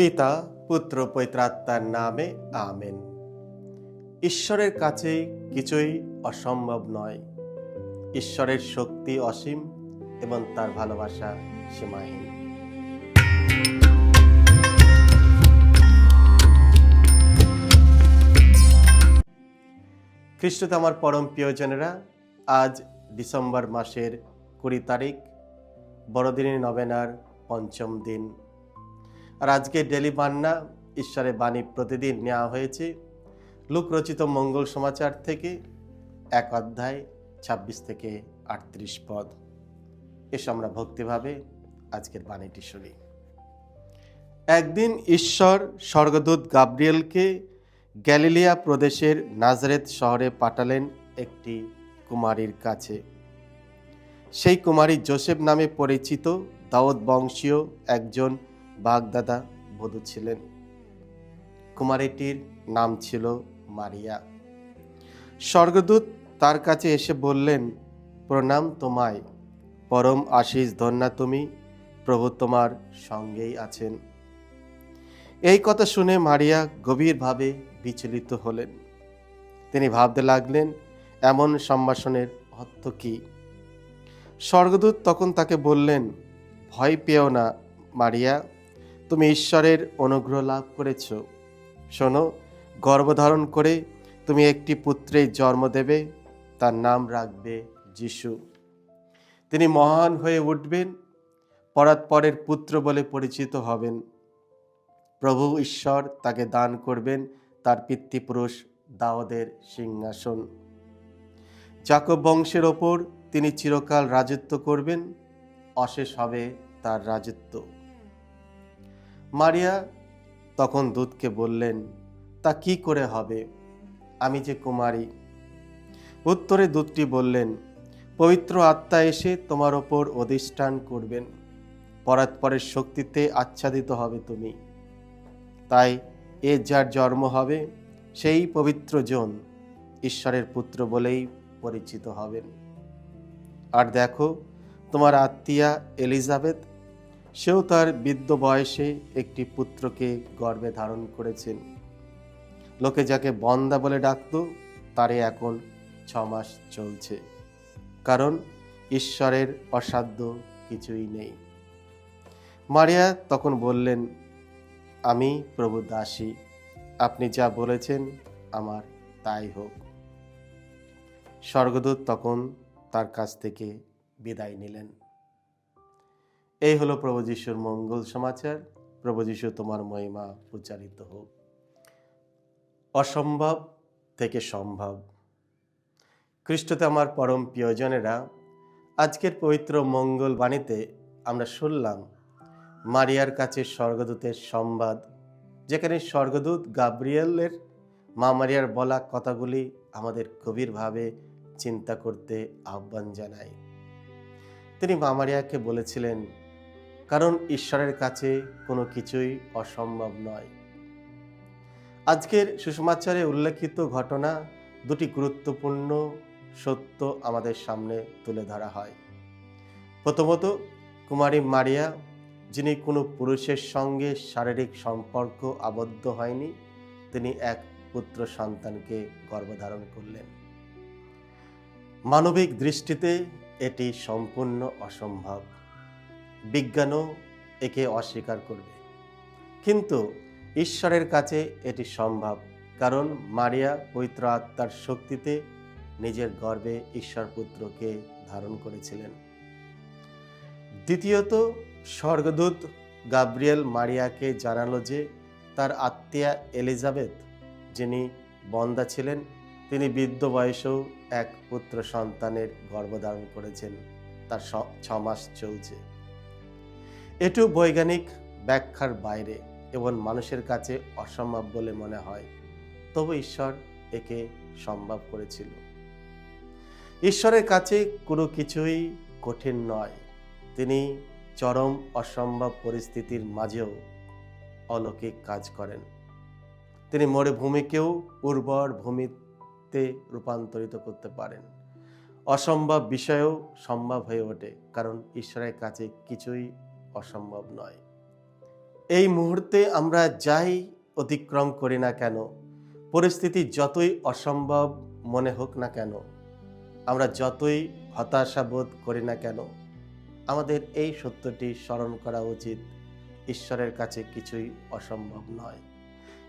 পিতা, পুত্র পৈত্রাত্মার নামে, আমেন। ঈশ্বরের কাছে কিছুই অসম্ভব নয়। ঈশ্বরের শক্তি অসীম এবং তার ভালোবাসা সীমাহীন। খ্রিস্টতে আমার পরম প্রিয়জনেরা, আজ ডিসেম্বর মাসের কুড়ি তারিখ, বড়দিনের নবেনার পঞ্চম দিন। আর আজকে ডেলি বান্না ঈশ্বরের বাণী প্রতিদিন নেওয়া হয়েছে। লোকরচিত মঙ্গল সমাচার থেকে এক অধ্যায় ছাব্বিশ থেকে আটত্রিশ পদ। এসো আমরা ভক্তিভাবে আজকের বাণীটি শুনি। একদিন ঈশ্বর স্বর্গদূত গাব্রিয়েলকে গ্যালিলিয়া প্রদেশের নাজরেত শহরে পাঠালেন একটি কুমারীর কাছে। সেই কুমারী জোসেফ নামে পরিচিত দাউদ বংশীয় একজন বাগদাদা বধূ ছিলেন। কুমারীটির নাম ছিল মারিয়া। স্বর্গদূত তার কাছে এসে বললেন, প্রণাম তোমায়। পরম আশিস ধন্যা তুমি। প্রভু তোমার সঙ্গেই আছেন। এই কথা শুনে মারিয়া গভীরভাবে বিচলিত হলেন। তিনি ভাবতে লাগলেন, এমন সম্ভাষণের অর্থ কী? স্বর্গদূত তখন তাকে বললেন, ভয় পেও না মারিয়া। তুমি ঈশ্বরের অনুগ্রহ লাভ করেছ। শোনো, গর্ভধারণ করে তুমি একটি পুত্রের জন্ম দেবে, তার নাম রাখবে যিশু। তিনি মহান হয়ে উঠবেন, পরাৎপরের পুত্র বলে পরিচিত হবেন। প্রভু ঈশ্বর তাকে দান করবেন, তার পিতৃপুরুষ দাওদের সিংহাসন। জাকব বংশের ওপর তিনি চিরকাল রাজত্ব করবেন, অশেষ হবে তার রাজত্ব। মারিয়া তখন দূতকে বললেন, তা কি করে হবে? আমি যে কুমারী। উত্তরে দূতটি বললেন, পবিত্র আত্মা এসে তোমার ওপর অধিষ্ঠান করবেন। পরাৎপরের শক্তিতে আচ্ছাদিত হবে তুমি। তাই এ যার জন্ম হবে, সেই পবিত্র জন ঈশ্বরের পুত্র বলেই পরিচিত হবেন। আর দেখো, তোমার আত্মীয়া এলিজাবেথ সেও তার বৃদ্ধ বয়সে একটি পুত্রকে গর্ভে ধারণ করেছেন। লোকে যাকে বন্দা বলে ডাকত তারে এখন ছ মাস চলছে। কারণ ঈশ্বরের অসাধ্য কিছুই নেই। মারিয়া তখন বললেন, আমি প্রভু দাসী। আপনি যা বলেছেন, আমার তাই হোক। স্বর্গদূত তখন তার কাছ থেকে বিদায় নিলেন। এই হলো প্রভু যিশুর মঙ্গল সমাচার। প্রভু যিশু তোমার মহিমা উচ্চারিত হোক। অসম্ভব থেকে সম্ভব। খ্রিস্টতে আমার পরম প্রিয়জনেরা, আজকের পবিত্র মঙ্গল বাণীতে আমরা শুনলাম, মারিয়ার কাছে স্বর্গদূতের সংবাদ, যেখানে স্বর্গদূত গাব্রিয়েলের মা মারিয়ার বলা কথাগুলি আমাদের গভীরভাবে চিন্তা করতে আহ্বান জানায়। তিনি মা মারিয়াকে বলেছিলেন কারণ ঈশ্বরের কাছে কোনো কিছুই অসম্ভব নয়। আজকের সুষমাচারে উল্লেখিত ঘটনা দুটি গুরুত্বপূর্ণ সত্য আমাদের সামনে তুলে ধরা হয়। প্রথমত, কুমারী মারিয়া, যিনি কোনো পুরুষের সঙ্গে শারীরিক সম্পর্ক আবদ্ধ হয়নি, তিনি এক পুত্র সন্তানকে গর্ভধারণ করলেন। মানবিক দৃষ্টিতে এটি সম্পূর্ণ অসম্ভব। বিজ্ঞানও একে অস্বীকার করবে। কিন্তু ঈশ্বরের কাছে এটি সম্ভব, কারণ মারিয়া পবিত্র আত্মার শক্তিতে নিজের গর্ভে ঈশ্বর পুত্রকে ধারণ করেছিলেন। দ্বিতীয়ত, স্বর্গদূত গাব্রিয়েল মারিয়াকে জানালো যে তার আত্মীয়া এলিজাবেথ, যিনি বন্দা ছিলেন, তিনি বৃদ্ধ বয়সেও এক পুত্র সন্তানের গর্ভধারণ করেছেন। তার ছ মাস চলছে। এটু বৈজ্ঞানিক ব্যাখ্যার বাইরে এবং মানুষের কাছে অসম্ভব বলে মনে হয়। তবু ঈশ্বর একে সম্ভব করেছিল। ঈশ্বরের কাছে কোনো কিছুই কঠিন নয়। তিনি চরম অসম্ভব পরিস্থিতির মাঝেও অলৌকিক কাজ করেন। তিনি মরুভূমিকেও উর্বর ভূমিতে রূপান্তরিত করতে পারেন। অসম্ভব বিষয়েও সম্ভব হয়ে ওঠে, কারণ ঈশ্বরের কাছে কিছুই অসম্ভব নয়। এই মুহূর্তে আমরা যাই অতিক্রম করি না কেন, পরিস্থিতি যতই অসম্ভব মনে হোক না কেন, আমরা যতই হতাশাবোধ করি না কেন, আমাদের এই সত্যটি স্মরণ করা উচিত। ঈশ্বরের কাছে কিছুই অসম্ভব নয়।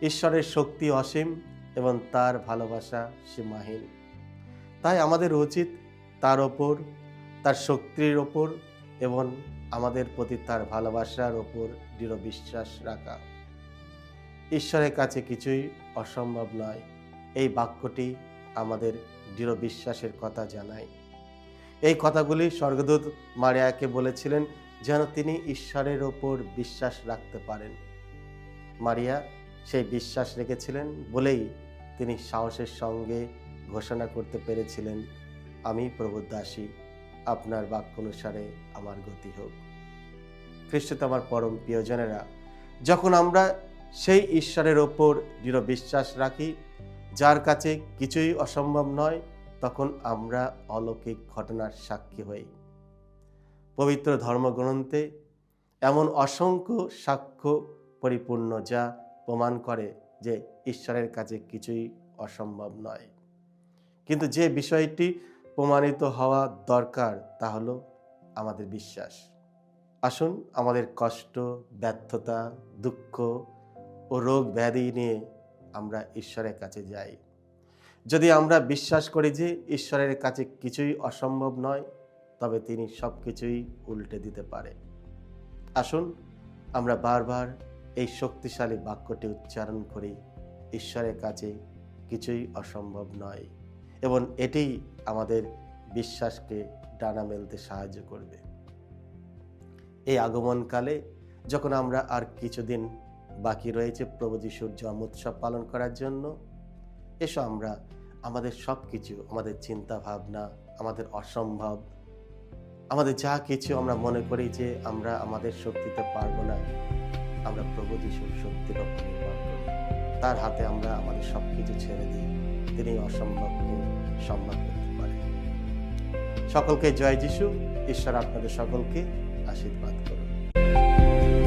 ঈশ্বরের শক্তি অসীম এবং তার ভালোবাসা সীমাহীন। তাই আমাদের উচিত তার ওপর, তার শক্তির ওপর এবং আমাদের প্রতি তার ভালোবাসার ওপর দৃঢ় বিশ্বাস রাখা। ঈশ্বরের কাছে কিছুই অসম্ভব নয়। এই বাক্যটি আমাদের দৃঢ় বিশ্বাসের কথা জানায়। এই কথাগুলি স্বর্গদূত মারিয়াকে বলেছিলেন যেন তিনি ঈশ্বরের ওপর বিশ্বাস রাখতে পারেন। মারিয়া সেই বিশ্বাস রেখেছিলেন বলেই তিনি সাহসের সঙ্গে ঘোষণা করতে পেরেছিলেন, আমি প্রভুর দাসী। আপনার বাক্য অনুসারে আমার গতি হোক। খ্রিস্ট আমার পরম প্রিয়জনেরা, যখন আমরা সেই ঈশ্বরের ওপর দৃঢ় বিশ্বাস রাখি, যার কাছে কিছুই অসম্ভব নয়, তখন আমরা অলৌকিক ঘটনার সাক্ষী হই। পবিত্র ধর্মগ্রন্থে এমন অসংখ্য সাক্ষ্য পরিপূর্ণ যা প্রমাণ করে যে ঈশ্বরের কাছে কিছুই অসম্ভব নয়। কিন্তু যে বিষয়টি প্রমাণিত হওয়া দরকার, তা হলো আমাদের বিশ্বাস। আসুন আমাদের কষ্ট, ব্যর্থতা, দুঃখ ও রোগ ব্যাধি নিয়ে আমরা ঈশ্বরের কাছে যাই। যদি আমরা বিশ্বাস করি যে ঈশ্বরের কাছে কিছুই অসম্ভব নয়, তবে তিনি সব কিছুই উল্টে দিতে পারে। আসুন আমরা বারবার এই শক্তিশালী বাক্যটি উচ্চারণ করি, ঈশ্বরের কাছে কিছুই অসম্ভব নয়। এবং এটিই আমাদের বিশ্বাসকে ডানা মেলতে সাহায্য করবে। এই আগমনকালে যখন আমরা আর কিছুদিন বাকি রয়েছে প্রভু যিশুর জন্ম উৎসব পালন করার জন্য, এসো আমরা আমাদের সব কিছু আমাদের চিন্তা ভাবনা আমাদের অসম্ভব, আমাদের যা কিছু আমরা মনে করি যে আমরা আমাদের শক্তিতে পারব না, আমরা প্রভু যিশুর শক্তির উপর নির্ভর করি তার হাতে আমরা আমাদের সব কিছু ছেড়ে দিই। তিনি অসম্ভবকে সম্ভব করতে পারে। সকলকে জয় যিশু। ঈশ্বর আপনাদের সকলকে আশীর্বাদ করুন।